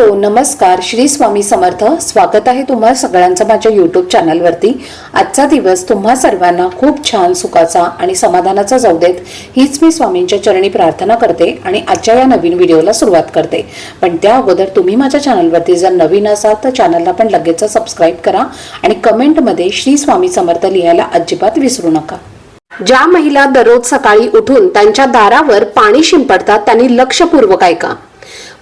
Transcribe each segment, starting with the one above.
Hello नमस्कार. श्री स्वामी समर्थ. स्वागत आहे तुम्हा सगळ्यांचं माझ्या यूट्यूब चॅनलवरती आजचा दिवस तुम्हा सर्वांना खूप छान सुखाचा आणि समाधानाचा जाऊ देत. हीच मी स्वामींच्या चरणी प्रार्थना करते आणि आजच्या या नवीन व्हिडिओला सुरुवात करते. पण त्या अगोदर तुम्ही माझ्या चॅनलवरती जर नवीन असाल तर चॅनलला पण लगेच सबस्क्राईब करा आणि कमेंटमध्ये श्री स्वामी समर्थ लिहायला अजिबात विसरू नका. ज्या महिला दररोज सकाळी उठून त्यांच्या दारावर पाणी शिंपडतात त्यांनी लक्षपूर्वक ऐका.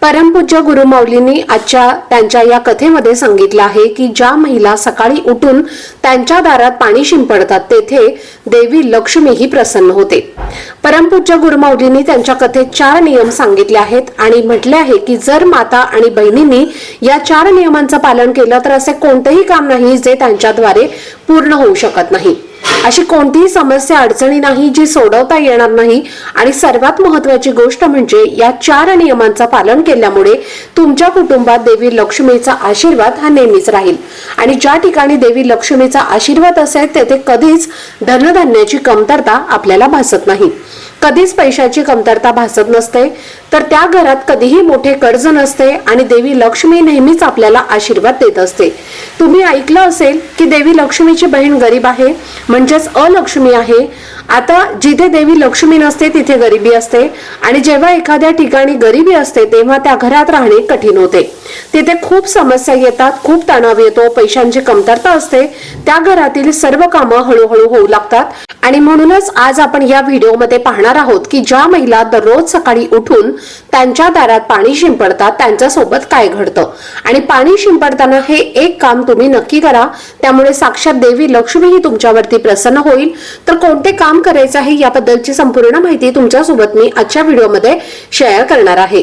परमपूज्य गुरुमौलींनी आजच्या त्यांच्या या कथेमध्ये सांगितलं आहे की ज्या महिला सकाळी उठून त्यांच्या दारात पाणी शिंपडतात तेथे देवी लक्ष्मी ही प्रसन्न होते. परमपूज्य गुरुमौलींनी त्यांच्या कथेत चार नियम सांगितले आहेत आणि म्हटले आहे की जर माता आणि बहिणींनी या चार नियमांचं पालन केलं तर असे कोणतेही काम नाही जे त्यांच्याद्वारे पूर्ण होऊ शकत नाही. अशी कोणतीही समस्या अडचणी नाही जी सोडवता येणार नाही. आणि सर्वात महत्वाची गोष्ट म्हणजे या चार नियमांचा पालन केल्यामुळे तुमच्या कुटुंबात देवी लक्ष्मीचा आशीर्वाद हा नेहमीच राहील. आणि ज्या ठिकाणी देवी लक्ष्मीचा आशीर्वाद असेल तेथे कधीच धनधान्याची कमतरता आपल्याला भासत नाही. कधीच पैशाची कमतरता भासत नसते. तर त्या घरात कधीही मोठे कर्ज नसते आणि देवी लक्ष्मी नेहमीच आपल्याला आशीर्वाद देत असते. तुम्ही ऐकलं असेल की देवी लक्ष्मीची बहीण गरीब आहे म्हणजेच अलक्ष्मी आहे. आता जिथे देवी लक्ष्मी नसते तिथे गरिबी असते. आणि जेव्हा एखाद्या ठिकाणी गरिबी असते तेव्हा त्या घरात राहणे कठीण होते. तिथे खूप समस्या येतात खूप तणाव येतो पैशांची कमतरता असते. त्या घरातील सर्व कामं हळूहळू होऊ लागतात. आणि म्हणूनच आज आपण या व्हिडिओमध्ये पाहणार आहोत की ज्या महिला दररोज सकाळी उठून त्यांच्या दारात पाणी शिंपडतात त्यांच्यासोबत काय घडतं? आणि पाणी शिंपडताना हे एक काम तुम्ही नक्की करा. त्यामुळे साक्षात देवी लक्ष्मी ही तुमच्यावरती प्रसन्न होईल. तर कोणते काम करायचं आहे याबद्दलची संपूर्ण माहिती तुमच्यासोबत मी आजच्या व्हिडिओमध्ये शेअर करणार आहे.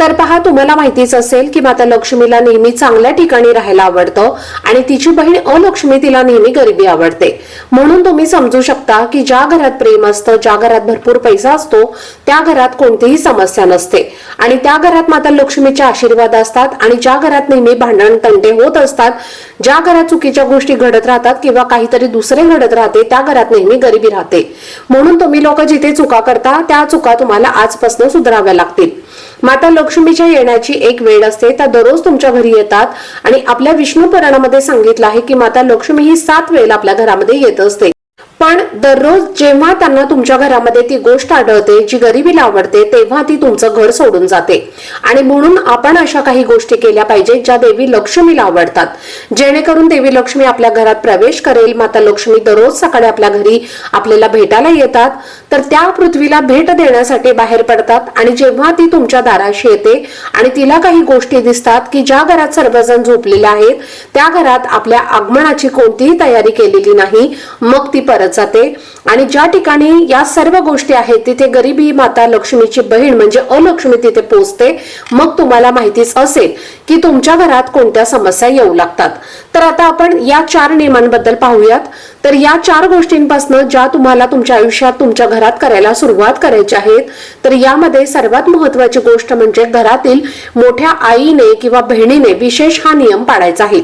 तर पहा तुम्हाला माहितीच असेल की माता लक्ष्मीला नेहमी चांगल्या ठिकाणी राहायला आवडतं आणि तिची बहीण अलक्ष्मी तिला नेहमी गरिबी आवडते. म्हणून तुम्ही समजू शकता की ज्या घरात प्रेम असतं ज्या घरात भरपूर पैसा असतो त्या घरात कोणतीही समस्या नसते. आणि त्या घरात माता लक्ष्मीचे आशीर्वाद असतात आणि ज्या घरात नेहमी भांडण तंटे होत असतात ज्या घरात चुकीच्या गोष्टी घडत राहतात किंवा काहीतरी दुसरे घडत राहते त्या घरात नेहमी गरिबी राहते. म्हणून तुम्ही लोक जिथे चुका करता त्या चुका तुम्हाला आजपासून सुधाराव्या लागतील. माता लक्ष्मीच्या येण्याची एक वेळ असते. त्या दररोज तुमच्या घरी येतात आणि आपल्या विष्णू पुराणामध्ये सांगितलं आहे की माता लक्ष्मी ही सात वेळेला आपल्या घरामध्ये येत असते. पण दररोज जेव्हा त्यांना तुमच्या घरामध्ये ती गोष्ट आढळते जी गरिबीला आवडते तेव्हा ती तुमचं घर सोडून जाते. आणि म्हणून आपण अशा काही गोष्टी केल्या पाहिजेत ज्या देवी लक्ष्मीला आवडतात. जेणेकरून देवी लक्ष्मी आपल्या घरात प्रवेश करेल माता लक्ष्मी दररोज सकाळी आपल्या घरी आपल्याला भेटायला येतात. तर त्या पृथ्वीला भेट देण्यासाठी बाहेर पडतात आणि जेव्हा ती तुमच्या दाराशी येते आणि तिला काही गोष्टी दिसतात की ज्या घरात सर्वजण झोपलेले आहेत त्या घरात आपल्या आगमनाची कोणतीही तयारी केलेली नाही मग ती परत जाते. आणि ज्या ठिकाणी या सर्व गोष्टी आहेत तिथे गरिबी माता लक्ष्मीची बहीण म्हणजे अलक्ष्मी तिथे पोचते. मग तुम्हाला माहितीच असेल की तुमच्या घरात कोणत्या समस्या येऊ लागतात. तर आता आपण या चार नियमांबद्दल पाहूयात. तर या चार गोष्टींपासून ज्या तुम्हाला तुमच्या आयुष्यात तुमच्या घरात करायला सुरुवात करायची आहेत तर यामध्ये सर्वात महत्वाची गोष्ट म्हणजे घरातील मोठ्या आईने किंवा बहिणीने विशेष हा नियम पाळायचा आहे.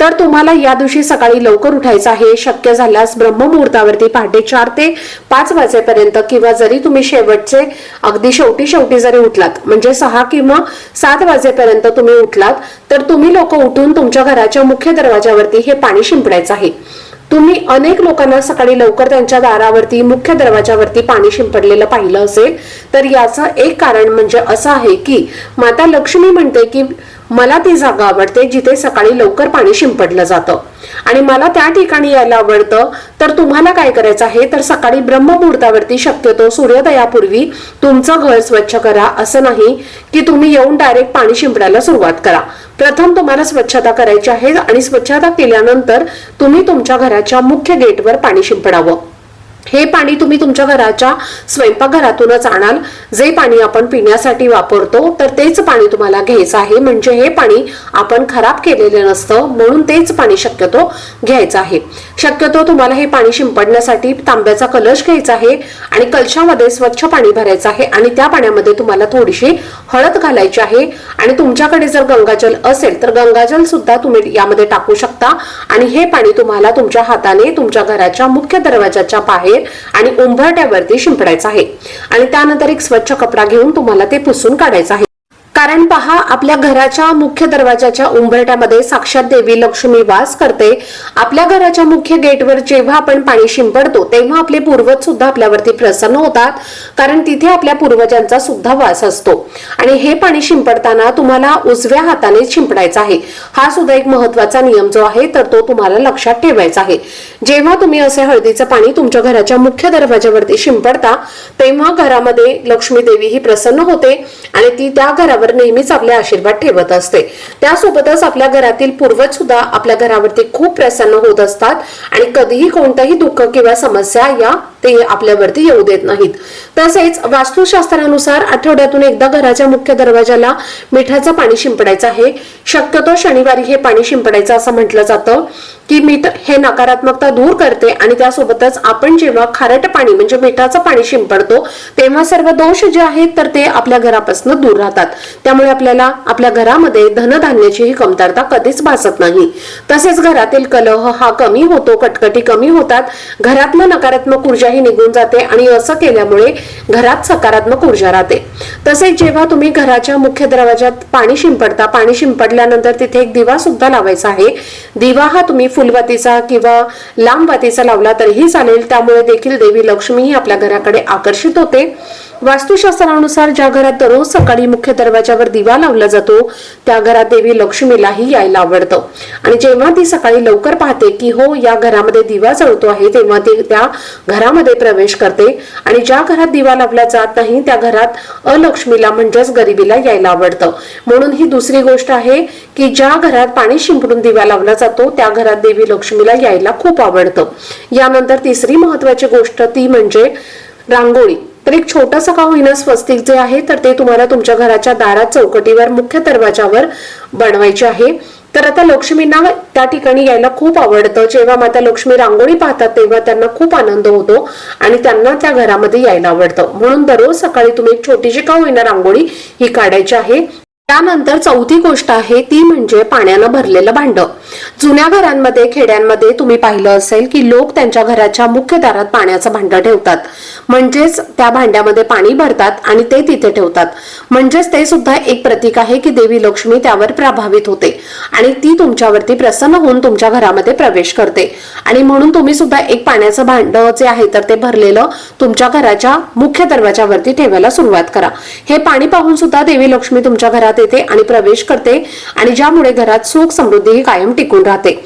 तर तुम्हाला या दिवशी सकाळी लवकर उठायचं आहे. शक्य झाल्यास ब्रह्ममुहूर्तावरती पहाटे चार ते पाच वाजेपर्यंत किंवा जरी तुम्ही शेवटचे अगदी शेवटी शेवटी जरी उठलात म्हणजे सहा किंवा सात वाजेपर्यंत तुम्ही उठलात तर तुम्ही लोक उठून तुमच्या घराच्या मुख्य दरवाजावरती हे पाणी शिंपडायचं आहे. तुम्ही अनेक लोकांना सकाळी लवकर त्यांच्या दारावरती मुख्य दरवाजावरती पाणी शिंपडलेलं पाहिलं असेल तर याचं एक कारण म्हणजे असं आहे की माता लक्ष्मी म्हणते की मला ती जागा आवडते जिथे सकाळी लवकर पाणी शिंपडलं जातं. आणि मला त्या ठिकाणी यायला आवडतं. तर तुम्हाला काय करायचं आहे? तर सकाळी ब्रह्ममुहूर्तावरती शक्यतो सूर्योदयापूर्वी तुमचं घर स्वच्छ करा. असं नाही की तुम्ही येऊन डायरेक्ट पाणी शिंपडायला सुरुवात करा. प्रथम तुम्हाला स्वच्छता करायची आहे आणि स्वच्छता केल्यानंतर तुम्ही तुमच्या घराच्या मुख्य गेटवर पाणी शिंपडावं. हे पाणी तुम्ही तुमच्या घराच्या स्वयंपाकघरातूनच आणाल. जे पाणी आपण पिण्यासाठी वापरतो तर तेच पाणी तुम्हाला घ्यायचं आहे. म्हणजे हे पाणी आपण खराब केलेलं नसतं म्हणून तेच पाणी शक्यतो घ्यायचं आहे. शक्यतो तुम्हाला हे पाणी शिंपडण्यासाठी तांब्याचा कलश घ्यायचा आहे आणि कलशामध्ये स्वच्छ पाणी भरायचं आहे आणि त्या पाण्यामध्ये तुम्हाला थोडीशी हळद घालायची आहे. आणि तुमच्याकडे जर गंगाजल असेल तर गंगाजल सुद्धा तुम्ही यामध्ये टाकू शकता. आणि हे पाणी तुम्हाला तुमच्या हाताने तुमच्या घराच्या मुख्य दरवाजाच्या बाहेर आणि उंबरट्यावरती शिंपडायचं आहे. आणि त्यानंतर एक स्वच्छ कपडा घेऊन तुम्हाला ते पुसून काढायचं आहे. कारण पहा आपल्या घराच्या मुख्य दरवाजाच्या उंबरट्यामध्ये साक्षात देवी लक्ष्मी वास करते. आपल्या घराच्या मुख्य गेटवर जेव्हा आपण पाणी शिंपडतो तेव्हा आपले पूर्वज सुद्धा आपल्यावरती प्रसन्न होतात कारण तिथे आपल्या पूर्वजांचा सुद्धा वास असतो. आणि हे पाणी शिंपडताना तुम्हाला उजव्या हाताने शिंपडायचा आहे. हा सुद्धा एक महत्त्वाचा नियम जो आहे तर तो तुम्हाला लक्षात ठेवायचा आहे. जेव्हा तुम्ही असे हळदीचं पाणी तुमच्या घराच्या मुख्य दरवाजावरती शिंपडता तेव्हा घरामध्ये लक्ष्मी देवी ही प्रसन्न होते आणि ती त्या घरावर नेहमीच आपले आशीर्वाद ठेवत असते. त्यासोबतच आपल्या घरातील पूर्वज सुद्धा आपल्या घरावरती खूप प्रसन्न होत असतात आणि कधीही कोणतंही दुःख किंवा समस्या या ते आपल्यावरती येऊ देत नाहीत. तसेच वास्तुशास्त्रानुसार आठवड्यातून एकदा घराच्या मुख्य दरवाजाला मिठाचं पाणी शिंपडायचं आहे. शक्यतो शनिवारी हे पाणी शिंपडायचं असं म्हटलं जातं की मीठ हे नकारात्मकता दूर करते आणि त्यासोबतच आपण जेव्हा खारट पाणी म्हणजे मिठाचं पाणी शिंपडतो तेव्हा सर्व दोष जे आहेत तर ते आपल्या घरापासून दूर राहतात. त्यामुळे आपल्याला आपल्या घरामध्ये धनधान्याचीही कमतरता कधीच भासत नाही. तसेच घरातील कलह हा कमी होतो कटकटी कमी होतात. घरातलं नकारात्मक ऊर्जा ऊर्जाही निघून जाते आणि असं केल्यामुळे घरात सकारात्मक ऊर्जा राहते. तसेच जेव्हा तुम्ही घराच्या मुख्य दरवाजात पाणी शिंपडता पाणी शिंपडल्यानंतर तिथे एक दिवा सुद्धा लावायचा आहे. दिवा हा तुम्ही फुलवातीचा किंवा लांब वातीचा लावला तरीही चालेल. त्यामुळे देखील देवी लक्ष्मी ही आपल्या घराकडे आकर्षित होते. वास्तुशास्त्रानुसार ज्या घरात दररोज सकाळी मुख्य दरवाजावर दिवा लावला जातो त्या घरात देवी लक्ष्मीलाही यायला आवडतं. आणि जेव्हा ती सकाळी लवकर पाहते की हो या घरामध्ये दिवा जळतो आहे तेव्हा ती त्या घरामध्ये प्रवेश करते. आणि ज्या घरात दिवा लावला जात नाही त्या घरात अलक्ष्मीला म्हणजेच गरिबीला यायला आवडतं. म्हणून ही दुसरी गोष्ट आहे की ज्या घरात पाणी शिंपडून दिवा लावला जातो त्या घरात देवी लक्ष्मीला यायला खूप आवडतं. यानंतर तिसरी महत्वाची गोष्ट ती म्हणजे रांगोळी. तर एक छोटंसं का होईना स्वस्तिक जे आहे तर ते तुम्हाला तुमच्या घराच्या दारात चौकटीवर मुख्य दरवाजावर बनवायचे आहे. तर आता लक्ष्मींना त्या ठिकाणी यायला खूप आवडतं. जेव्हा माता लक्ष्मी रांगोळी पाहतात तेव्हा त्यांना खूप आनंद होतो आणि त्यांना त्या घरामध्ये यायला आवडतं. म्हणून दररोज सकाळी तुम्ही एक छोटीशी का होईना रांगोळी ही काढायची आहे. त्यानंतर चौथी गोष्ट आहे ती म्हणजे पाण्यानं भरलेलं भांड. जुन्या घरांमध्ये खेड्यांमध्ये तुम्ही पाहिलं असेल की लोक त्यांच्या घराच्या मुख्य दारात पाण्याचं भांड ठेवतात. म्हणजेच त्या भांड्यामध्ये पाणी भरतात आणि ते तिथे ठेवतात. म्हणजेच ते सुद्धा एक प्रतीक आहे की देवी लक्ष्मी त्यावर प्रभावित होते आणि ती तुमच्यावरती प्रसन्न होऊन तुमच्या घरामध्ये प्रवेश करते. आणि म्हणून तुम्ही सुद्धा एक पाण्याचं भांड जे आहे तर ते भरलेलं तुमच्या घराच्या मुख्य दरवाजावरती ठेवायला सुरुवात करा. हे पाणी पाहून सुद्धा देवी लक्ष्मी तुमच्या घरात येते आणि प्रवेश करते आणि ज्यामुळे घरात सुख समृद्धी ही कायम टिकून राहते.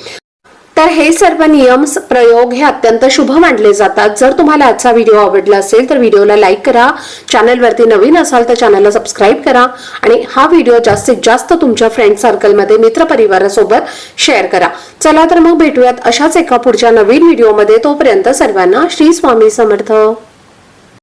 तर हे सर्व नियम प्रयोग हे अत्यंत शुभ मानले जातात. जर तुम्हाला आजचा व्हिडिओ आवडला असेल तर व्हिडिओला लाईक करा. चॅनलवरती नवीन असाल तर चॅनलला सबस्क्राईब करा. आणि हा व्हिडिओ जास्तीत जास्त तुमच्या फ्रेंड सर्कलमध्ये मित्रपरिवारासोबत शेअर करा. चला तर मग भेटूयात अशाच एका पुढच्या नवीन व्हिडिओमध्ये. तोपर्यंत सर्वांना श्री स्वामी समर्थ.